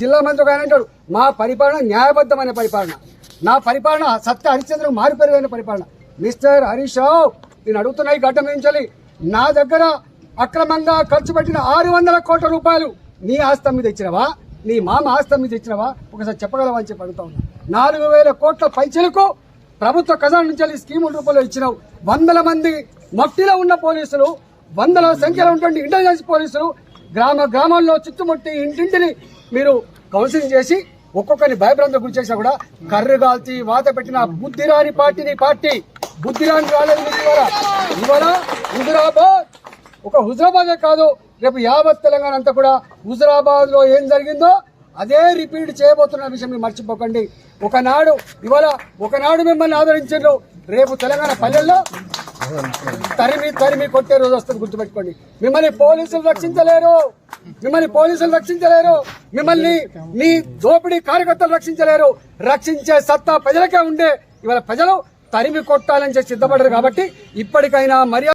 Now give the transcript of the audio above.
జిల్లా మంత్రి ఒక ఆయన అంటాడు మా పరిపాలన న్యాయబద్ధమైన పరిపాలన. నా పరిపాలన సత్య హరిశ్చంద్ర మారిపోయిన పరిపాలన. మిస్టర్ హరీష్ రావు నేను అడుగుతున్నా ఈ గడ్డ నుంచి నా దగ్గర అక్రమంగా ఖర్చు పెట్టిన ఆరు వందల కోట్ల రూపాయలు నీ ఆస్తం మీద ఇచ్చినవా? నీ మామ ఆస్తం మీద ఇచ్చినవా? ఒకసారి చెప్పగలవా అని చెప్పి అడుగుతా ఉన్నా. నాలుగు వేల కోట్ల పైచలకు ప్రభుత్వ ఖజానా నుంచి స్కీముల రూపంలో ఇచ్చినావు. వందల మంది మట్టిలో ఉన్న పోలీసులు వందల సంఖ్యలో ఉన్నటువంటి ఇంటెలిజెన్స్ పోలీసులు గ్రామ గ్రామాల్లో చుట్టుముట్టి ఇంటింటిని మీరు కౌన్సిలింగ్ చేసి ఒక్కొక్కరిని భయభ్రాంతి గురి చేసినా కూడా కర్రు కాల్చి వాత పెట్టిన బుద్ధిరాని పార్టీని పార్టీ. బుద్ధిరాని రాలేదు ఇవాళ. ఇవాళ ఒక హుజరాబాదే కాదు రేపు యావత్ తెలంగాణ అంతా కూడా హుజరాబాద్లో ఏం జరిగిందో అదే రిపీట్ చేయబోతున్న విషయం మీరు మర్చిపోకండి. ఒకనాడు ఇవాళ ఒకనాడు మిమ్మల్ని ఆదరించారు రేపు తెలంగాణ పల్లెల్లో తరిమి తరిమి కొట్టే రోజు వస్తుంది గుర్తుపెట్టుకోండి. మిమ్మల్ని పోలీసులు రక్షించలేరు. మిమ్మల్ని పోలీసులు రక్షించలేరు. మిమ్మల్ని మీ దోపిడీ కార్యకర్తలు రక్షించలేరు. రక్షించే సత్తా ప్రజలకే ఉండే ఇవాళ ప్రజలు తరిమి కొట్టాలని చెప్పి సిద్ధపడరు కాబట్టి ఇప్పటికైనా మర్యాద